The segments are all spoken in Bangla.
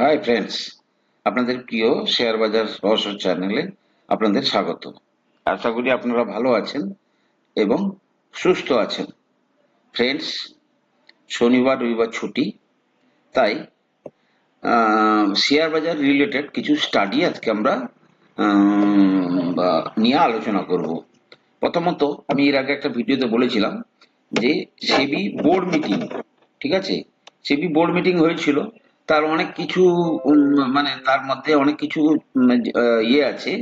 হাই ফ্রেন্ডস আপনাদের প্রিয় শেয়ার বাজার রহস্য চ্যানেলে আপনাদের স্বাগত। আশা করি আপনারা ভালো আছেন এবং সুস্থ আছেন। ফ্রেন্ডস শনিবার, রবিবার ছুটি, তাই শেয়ার বাজার রিলেটেড কিছু স্টাডি আজকে আমরা নিয়ে আলোচনা করব। প্রথমত, আমি এর আগে একটা ভিডিওতে বলেছিলাম যে, সেবি বোর্ড মিটিং ঠিক আছে? সেবি বোর্ড মিটিং হয়েছিল তার অনেক কিছু মানে তার মধ্যে অনেক কিছু ইয়ে আছে,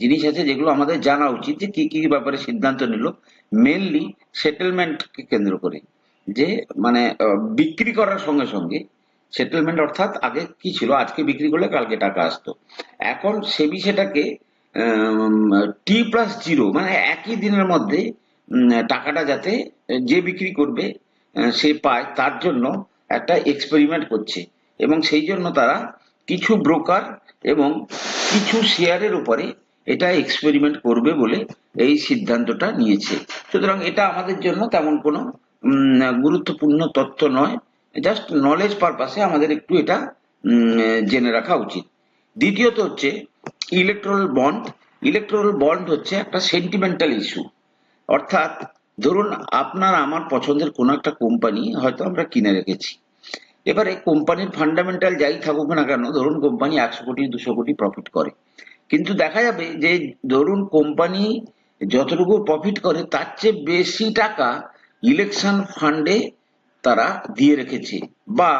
জিনিস আছে যেগুলো আমাদের জানা উচিত যে কি কি ব্যাপারে সিদ্ধান্ত নিল। মেনলি সেটেলমেন্টকে কেন্দ্র করে। যে মানে বিক্রি করার সঙ্গে সঙ্গে সেটেলমেন্ট অর্থাৎ আগে কি ছিল? আজকে বিক্রি করলে কালকে টাকা আসতো। এখন সেবি সেটাকে টি প্লাস জিরো মানে একই দিনের মধ্যে টাকাটা যাতে যে বিক্রি করবে সে পায়, তার জন্য একটা এক্সপেরিমেন্ট করছে। এবং সেই জন্য তারা কিছু ব্রোকার এবং কিছু শেয়ারের উপরে এটা এক্সপেরিমেন্ট করবে বলে এই সিদ্ধান্তটা নিয়েছে। সুতরাং এটা আমাদের জন্য তেমন কোনো গুরুত্বপূর্ণ তথ্য নয়। জাস্ট নলেজ পারপাসে আমাদের একটু এটা জেনে রাখা উচিত। দ্বিতীয়ত হচ্ছে ইলেকট্রাল বন্ড ইলেকট্রাল বন্ড হচ্ছে একটা সেন্টিমেন্টাল ইস্যু অর্থাৎ ধরুন আপনার, আমার পছন্দের কোনো একটা কোম্পানি হয়তো আমরা কিনে রেখেছি। এবারে কোম্পানির ফান্ডামেন্টাল যাই থাকুক না কেন, ধরুন কোম্পানি একশো কোটি, দুশো কোটি প্রফিট করে। কিন্তু দেখা যাবে যে, ধরুন কোম্পানি যতটুকু প্রফিট করে, তার চেয়ে বেশি টাকা ইলেকশন ফান্ডে তারা দিয়ে রেখেছে বা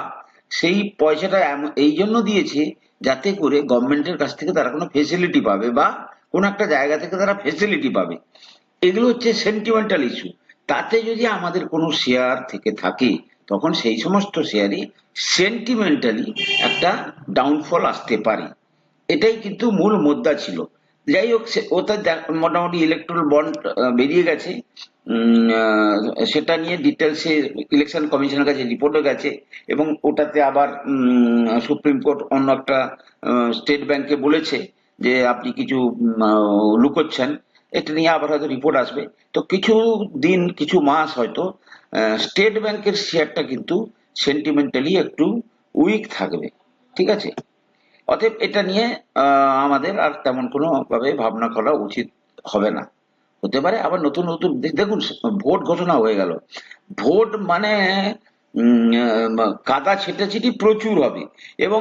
সেই পয়সাটা এই জন্য দিয়েছে যাতে করে গভর্নমেন্টের কাছ থেকে তারা কোনো ফেসিলিটি পাবে বা কোনো একটা জায়গা থেকে তারা ফেসিলিটি পাবে। এগুলো হচ্ছে সেন্টিমেন্টাল ইস্যু তাতে যদি আমাদের কোনো শেয়ার থেকে থাকে তখন সেই সমস্ত শেয়ারে সেন্টিমেন্টালি একটা ডাউনফল আসতে পারে। এটাই কিন্তু মূল মুদ্রা ছিল। যাই হোক ওটা মোটামুটি ইলেকট্রাল বন্ড বেরিয়ে গেছে। সেটা নিয়ে ডিটেলসে ইলেকশন কমিশনের কাছে রিপোর্টও গেছে এবং ওটাতে আবার সুপ্রিম কোর্ট অন্য একটা স্টেট ব্যাংকে বলেছে যে আপনি কিছু লুকোচ্ছেন। এটা নিয়ে আবার হয়তো রিপোর্ট আসবে। তো কিছু দিন, কিছু মাস হয়তো স্টেট ব্যাংকের শেয়ারটা কিন্তু সেন্টিমেন্টালি একটু উইক থাকবে। ঠিক আছে? অতএব এটা নিয়ে আমাদের আর তেমন কোনো ভাবে ভাবনা করা উচিত হবে না। হতে পারে আবার নতুন নতুন, দেখুন, ভোট ঘোষণা হয়ে গেল। ভোট মানে কাদা ছেটাছিটি প্রচুর হবে। এবং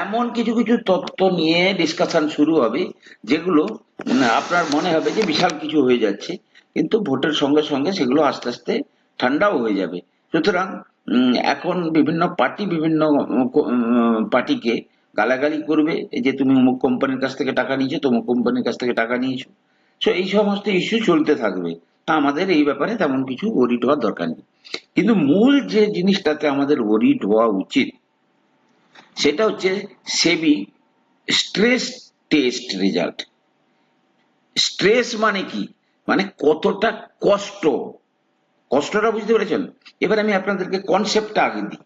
এমন কিছু কিছু তত্ত্ব নিয়ে ডিসকাশন শুরু হবে যেগুলো উম, আপনার মনে হবে যে বিশাল কিছু হয়ে যাচ্ছে কিন্তু ভোটের সঙ্গে সঙ্গে সেগুলো আস্তে আস্তে ঠান্ডাও হয়ে যাবে। সুতরাং এখন বিভিন্ন পার্টি বিভিন্ন পার্টিকে গালাগালি করবে যে তুমি অমুক কোম্পানির কাছ থেকে টাকা নিয়েছো তমুক কোম্পানির কাছ থেকে টাকা নিয়েছো। সো এই সমস্ত ইস্যু চলতে থাকবে। তা আমাদের এই ব্যাপারে তেমন কিছু ওরিড হওয়ার দরকার নেই। কিন্তু মূল যে জিনিসটাতে আমাদের ওরিড হওয়া উচিত, সেটা হচ্ছে SEBI stress test result stress মানে কি? মানে কতটা কষ্ট। কষ্টটা বুঝতে পেরেছেন? এবার আমি আপনাদেরকে কনসেপ্টটা আগে দিই।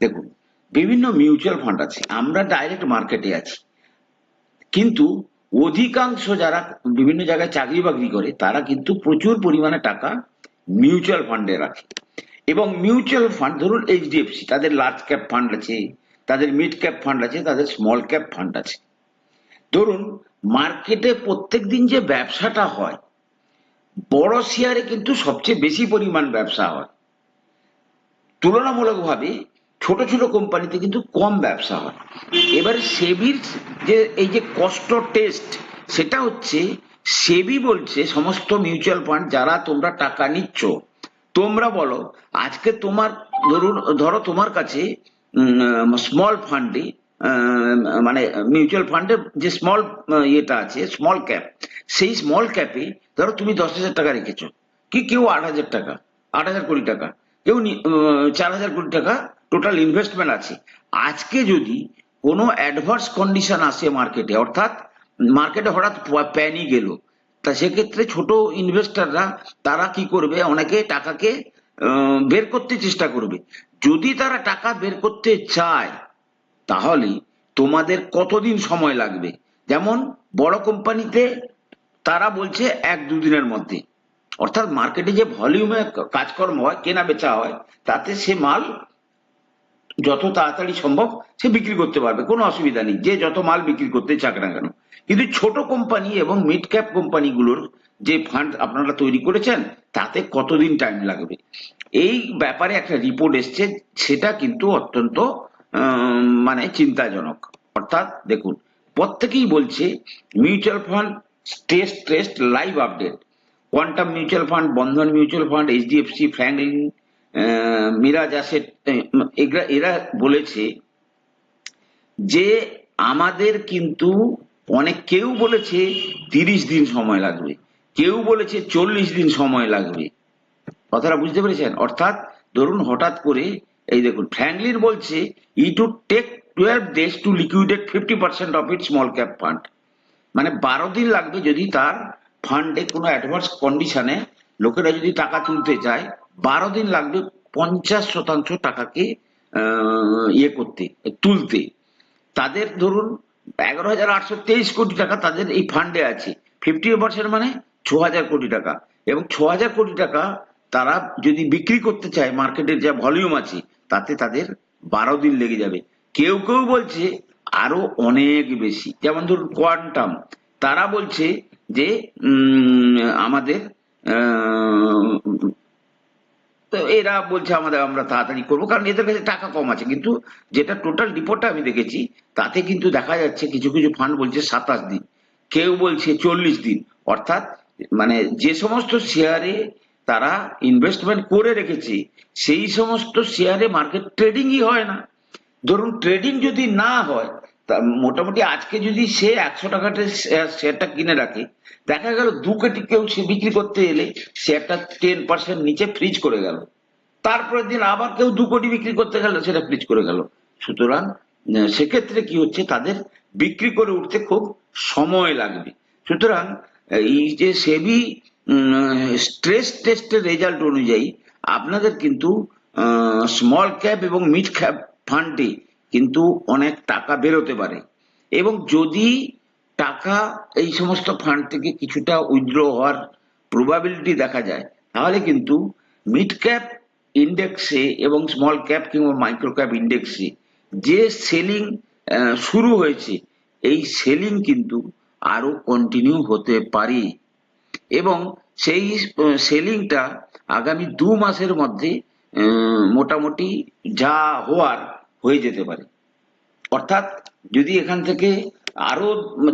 দেখুন, বিভিন্ন মিউচুয়াল ফান্ড আছে, আমরা ডাইরেক্ট মার্কেটে আছি। কিন্তু অধিকাংশ যারা বিভিন্ন জায়গায় চাকরি বাকরি করে, তারা কিন্তু প্রচুর পরিমাণে টাকা মিউচুয়াল ফান্ডে রাখে। এবং মিউচুয়াল ফান্ড ধরুন এইচডিএফসি তাদের লার্জ ক্যাপ ফান্ড আছে, তাদের মিড ক্যাপ ফান্ড আছে, তাদের স্মল ক্যাপ ফান্ড আছে। ধরুন মার্কেটে প্রত্যেক দিন যে ব্যবসাটা হয়, বড় শেয়ারে কিন্তু সবচেয়ে বেশি পরিমাণ ব্যবসা হয়। তুলনামূলকভাবে ছোট ছোট কোম্পানিতে কিন্তু কম ব্যবসা হয়। এবারে সেবির যে, এই যে কষ্ট টেস্ট সেটা হচ্ছে সেবি বলছে, সমস্ত মিউচুয়াল ফান্ড যারা তোমরা টাকা নিচ্ছ, তোমরা বলো, আজকে তোমার, ধরুন, ধরো তোমার কাছে স্মল ফান্ডে মানে মিউচুয়াল ফান্ডের যে স্মল ইয়েটা আছে স্মল ক্যাপ সেই স্মল ক্যাপে ধরো তুমি দশ হাজার টাকা রেখেছো। কি কেউ আট হাজার টাকা, আট হাজার কোটি টাকা, কেউ চার হাজার কোটি টাকা টোটাল ইনভেস্টমেন্ট আছে। আজকে যদি কোনো অ্যাডভার্স কন্ডিশন আসে মার্কেটে, অর্থাৎ মার্কেটে হঠাৎ প্যানি গেল তা সেক্ষেত্রে ছোট ইনভেস্টররা তারা কি করবে? অনেকে টাকাকে বের করতে চেষ্টা করবে। যদি তারা টাকা বের করতে চায়, তাহলে তোমাদের কতদিন সময় লাগবে? যেমন বড় কোম্পানিতে তারা বলছে এক দুদিনের মধ্যে। অর্থাৎ মার্কেটে যে ভলিউমে কাজকর্ম হয়, কেনা বেচা হয়, তাতে সে মাল যত তাড়াতাড়ি সম্ভব সে বিক্রি করতে পারবে, কোনো অসুবিধা নেই। যে যত মাল বিক্রি করতে চাক না কেন। কিন্তু ছোট কোম্পানি এবং মিড ক্যাপ কোম্পানিগুলোর যে ফান্ড আপনারা তৈরি করেছেন, তাতে কতদিন টাইম লাগবে? এই ব্যাপারে একটা রিপোর্ট এসছে, সেটা কিন্তু অত্যন্ত মানে চিন্তাজনক। অর্থাৎ দেখুন, প্রত্যেকেই বলছে mutual fund test test live update Quantum mutual fund Bandhan mutual fund HDFC Franklin Mirae asset এরা এরা বলেছে যে আমাদের কিন্তু অনেক, কেউ বলেছে তিরিশ দিন সময় লাগবে, কেউ বলেছে চল্লিশ দিন সময় লাগবে। কথাটা বুঝতে পেরেছেন? অর্থাৎ ধরুন হঠাৎ করে, এই দেখুন, ফ্র্যাঙ্কলিন বলছে ই to take twelve days to liquidate fifty percent of it small cap fund মানে বারো দিন লাগবে যদি তার ফান্ডে কোনো অ্যাডভান্স কন্ডিশনে লোকেরা যদি টাকা তুলতে চায় বারো দিন লাগবে পঞ্চাশ শতাংশ টাকাকে ইয়ে করতে, তুলতে। তাদের ধরুন এগারো হাজার আটশো তেইশ কোটি টাকা তাদের এই ফান্ডে আছে। ফিফটি পার্সেন্ট মানে ছ হাজার কোটি টাকা। এবং ছ হাজার কোটি টাকা তারা যদি বিক্রি করতে চায় মার্কেটের যা ভলিউম আছে, তাতে তাদের বারো দিন লেগে যাবে। কেউ কেউ বলছে আরও অনেক বেশি। যেমন ধরুন কোয়ান্টাম। তারা বলছে যে আমাদের তো এরা বলছে আমাদের আমরা তাড়াতাড়ি করব। কারণ এদের কাছে টাকা কম আছে। কিন্তু যেটা টোটাল রিপোর্টটা আমি দেখেছি তাতে কিন্তু দেখা যাচ্ছে কিছু কিছু ফান্ড বলছে সাতাশ দিন। কেউ বলছে চল্লিশ দিন। অর্থাৎ মানে যে সমস্ত শেয়ারে তারা ইনভেস্টমেন্ট করে রেখেছে সেই সমস্ত শেয়ারে মার্কেট ট্রেডিংই হয় না। ধরুন ট্রেডিং যদি না হয় তা মোটামুটি আজকে যদি সে একশো টাকাতে শেয়ার- শেয়ারটা কিনে রাখে, দেখা গেল দু কোটি কেউ সে বিক্রি করতে এলে শেয়ারটা টেন পার্সেন্ট নিচে ফ্রিজ করে গেল। তারপরের দিন আবার কেউ দু কোটি বিক্রি করতে গেল, সেটা ফ্রিজ করে গেল। সুতরাং সেক্ষেত্রে কি হচ্ছে, তাদের বিক্রি করে উঠতে খুব সময় লাগবে। সুতরাং, এই যে সেবি স্ট্রেস টেস্টের রেজাল্ট অনুযায়ী, আপনাদের কিন্তু স্মল ক্যাপ এবং মিড ক্যাপ ফান্ডে কিন্তু অনেক টাকা বেরোতে পারে। এবং যদি টাকা এই সমস্ত ফান্ড থেকে কিছুটা উইথড্র হওয়ার প্রবাবিলিটি দেখা যায়, তাহলে কিন্তু মিড ক্যাপ ইন্ডেক্সে এবং স্মল ক্যাপ কিংবা মাইক্রো ক্যাপ ইন্ডেক্সে যে সেলিং শুরু হয়েছে, এই সেলিং কিন্তু আরও কন্টিনিউ হতে পারে। এবং সেই সেলিংটা আগামী দু মাসের মধ্যে মোটামুটি যা হওয়ার হয়ে যেতে পারে। অর্থাৎ যদি এখান থেকে আরও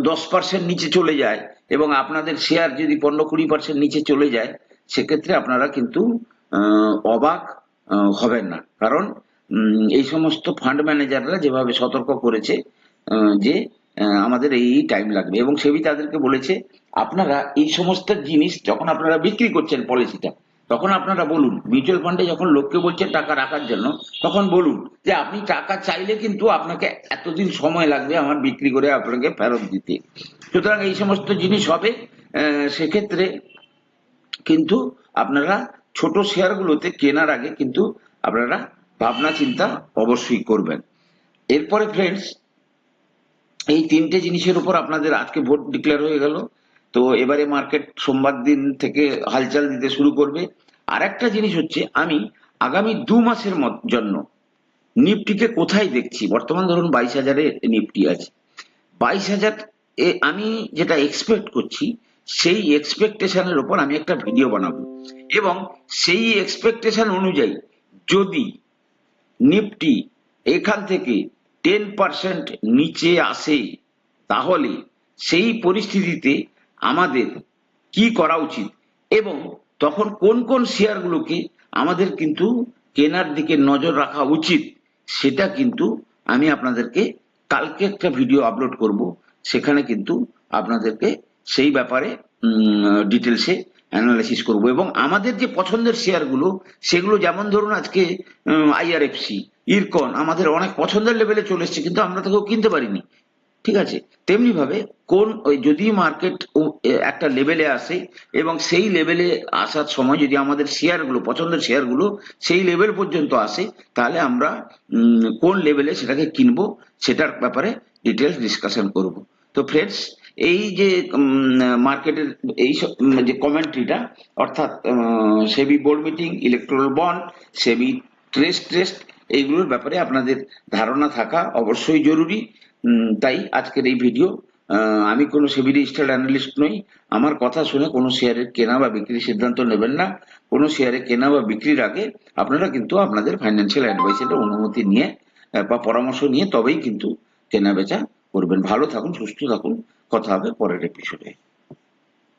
দশ পার্সেন্ট নিচে চলে যায় এবং আপনাদের শেয়ার যদি পনেরো কুড়ি পার্সেন্ট নিচে চলে যায়, সেক্ষেত্রে আপনারা কিন্তু অবাক হবেন না। কারণ এই সমস্ত ফান্ড ম্যানেজাররা যেভাবে সতর্ক করেছে যে আমাদের এই টাইম লাগবে এবং সেবি তাদেরকে বলেছে, আপনারা এই সমস্ত জিনিস যখন আপনারা বিক্রি করছেন পলিসিটা তখন আপনারা বলুন মিউচুয়াল ফান্ডে যখন লোককে বলছেন টাকা রাখার জন্য, তখন বলুন যে আপনি টাকা চাইলে কিন্তু আপনাকে এতদিন সময় লাগবে আমার বিক্রি করে আপনাকে ফেরত দিতে। সুতরাং এই সমস্ত জিনিস হবে সেক্ষেত্রে কিন্তু আপনারা ছোট শেয়ারগুলোতে কেনার আগে কিন্তু আপনারা ভাবনা চিন্তা অবশ্যই করবেন। এরপরে ফ্রেন্ডস এই তিনটে জিনিসের উপর আপনাদের আজকে ভোট ডিক্লেয়ার হয়ে গেল। তো এবারে মার্কেট সোমবার দিন থেকে হালচাল দিতে শুরু করবে। আর একটা জিনিস হচ্ছে, আমি আগামী দু মাসের জন্য নিফটিকে কোথায় দেখছি? বর্তমান ধরুন বাইশ হাজারে নিফটি আছে। বাইশ হাজার এ আমি যেটা এক্সপেক্ট করছি, সেই এক্সপেকটেশনের ওপর আমি একটা ভিডিও বানাবো। এবং সেই এক্সপেকটেশন অনুযায়ী যদি নিফটি এখান থেকে টেন পার্সেন্ট নিচে আসে, তাহলে সেই পরিস্থিতিতে আমাদের কি করা উচিত? এবং তখন কোন কোন শেয়ারগুলোকে আমাদের কিন্তু কেনার দিকে নজর রাখা উচিত, সেটা কিন্তু আমি আপনাদেরকে কালকে একটা ভিডিও আপলোড করব। সেখানে কিন্তু আপনাদেরকে সেই ব্যাপারে ডিটেলসে অ্যানালাইসিস করব। এবং আমাদের যে পছন্দের শেয়ারগুলো সেগুলো যেমন ধরুন আজকে আইআরএফসি ইরকন আমাদের অনেক পছন্দের লেভেলে চলে এসেছে, কিন্তু আমরা তো কেউ কিনতে পারিনি। ঠিক আছে? তেমনি ভাবে কোন ওই যদি মার্কেট একটা লেভেলে আসে এবং সেই লেভেলে আসার সময় যদি আমাদের শেয়ারগুলো পছন্দের শেয়ারগুলো সেই লেভেল পর্যন্ত আসে, তাহলে আমরা কোন লেভেলে সেটাকে কিনবো, সেটার ব্যাপারে ডিটেলস ডিসকাশন করব। তো ফ্রেন্ডস এই যে মার্কেটের এই যে কমেন্ট্রিটা অর্থাৎ SEBI board meeting electoral bond SEBI trace test এইগুলোর ব্যাপারে আপনাদের ধারণা থাকা অবশ্যই জরুরি। তাই আজকের এই ভিডিও আমি কোনো সেবি রেজিস্টার্ড অ্যানালিস্ট নই। আমার কথা শুনে কোনো শেয়ারের কেনা বা বিক্রির সিদ্ধান্ত নেবেন না। কোনো শেয়ারে কেনা বা বিক্রির আগে আপনারা কিন্তু আপনাদের ফাইন্যান্সিয়াল অ্যাডভাইসের অনুমতি নিয়ে বা পরামর্শ নিয়ে তবেই কিন্তু কেনা বেচা করবেন। ভালো থাকুন, সুস্থ থাকুন। কথা হবে পরের এপিসোডে